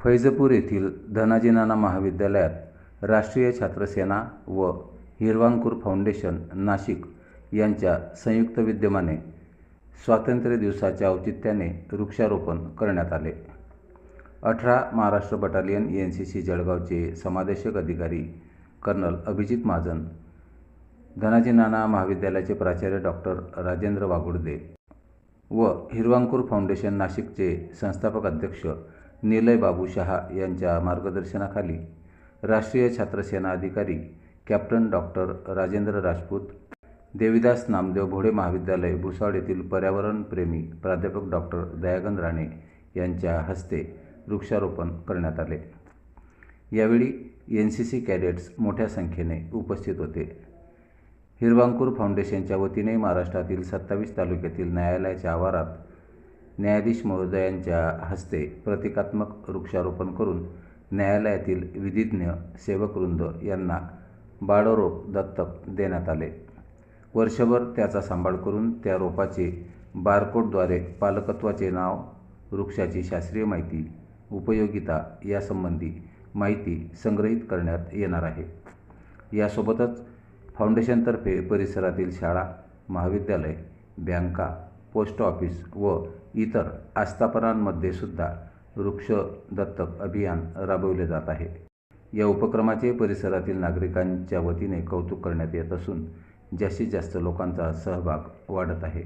फैजपूर येथील धनाजी नाना महाविद्यालयात राष्ट्रीय छात्रसेना व हिरवांकूर फाउंडेशन नाशिक यांच्या संयुक्त विद्यमाने स्वातंत्र्य दिवसाच्या औचित्याने वृक्षारोपण करण्यात आले. अठरा Maharashtra battalion N C C जळगावचे समादेशक अधिकारी कर्नल अभिजित महाजन धनाजी नाना महाविद्यालयाचे प्राचार्य डॉक्टर राजेंद्र वागुडदे व हिरवांकूर फाउंडेशन नाशिकचे संस्थापक अध्यक्ष निलय बाबू शहा यांच्या मार्गदर्शनाखाली राष्ट्रीय छात्रसेना अधिकारी कॅप्टन डॉक्टर राजेंद्र राजपूत देविदास नामदेव भोडे महाविद्यालय भुसावळ येथील पर्यावरणप्रेमी प्राध्यापक डॉक्टर दयागंद राणे यांच्या हस्ते वृक्षारोपण करण्यात आले. यावेळी एन सी सी कॅडेट्स मोठ्या संख्येने उपस्थित होते. हिरवांकूर फाउंडेशनच्या वतीने महाराष्ट्रातील सत्तावीस तालुक्यातील न्यायालयाच्या आवारात न्यायाधीश महोदयांच्या हस्ते प्रतिकात्मक वृक्षारोपण करून न्यायालयातील विधिज्ञ सेवकवृंद यांना बाळरोप दत्तक देण्यात आले. वर्षभर त्याचा सांभाळ करून त्या रोपाचे बारकोडद्वारे पालकत्वाचे नाव वृक्षाची शास्त्रीय माहिती उपयोगिता यासंबंधी माहिती संग्रहित करण्यात येणार आहे. यासोबतच फाउंडेशनतर्फे परिसरातील शाळा महाविद्यालय बँका पोस्ट ऑफिस व इतर आस्थापनांमध्ये सुद्धा वृक्ष दत्तक अभियान राबवले जात आहे. या उपक्रमाचे परिसरातील नागरिकांच्या वतीने कौतुक करण्यात येत असून जास्तीत जास्त लोकांचा सहभाग वाढत आहे.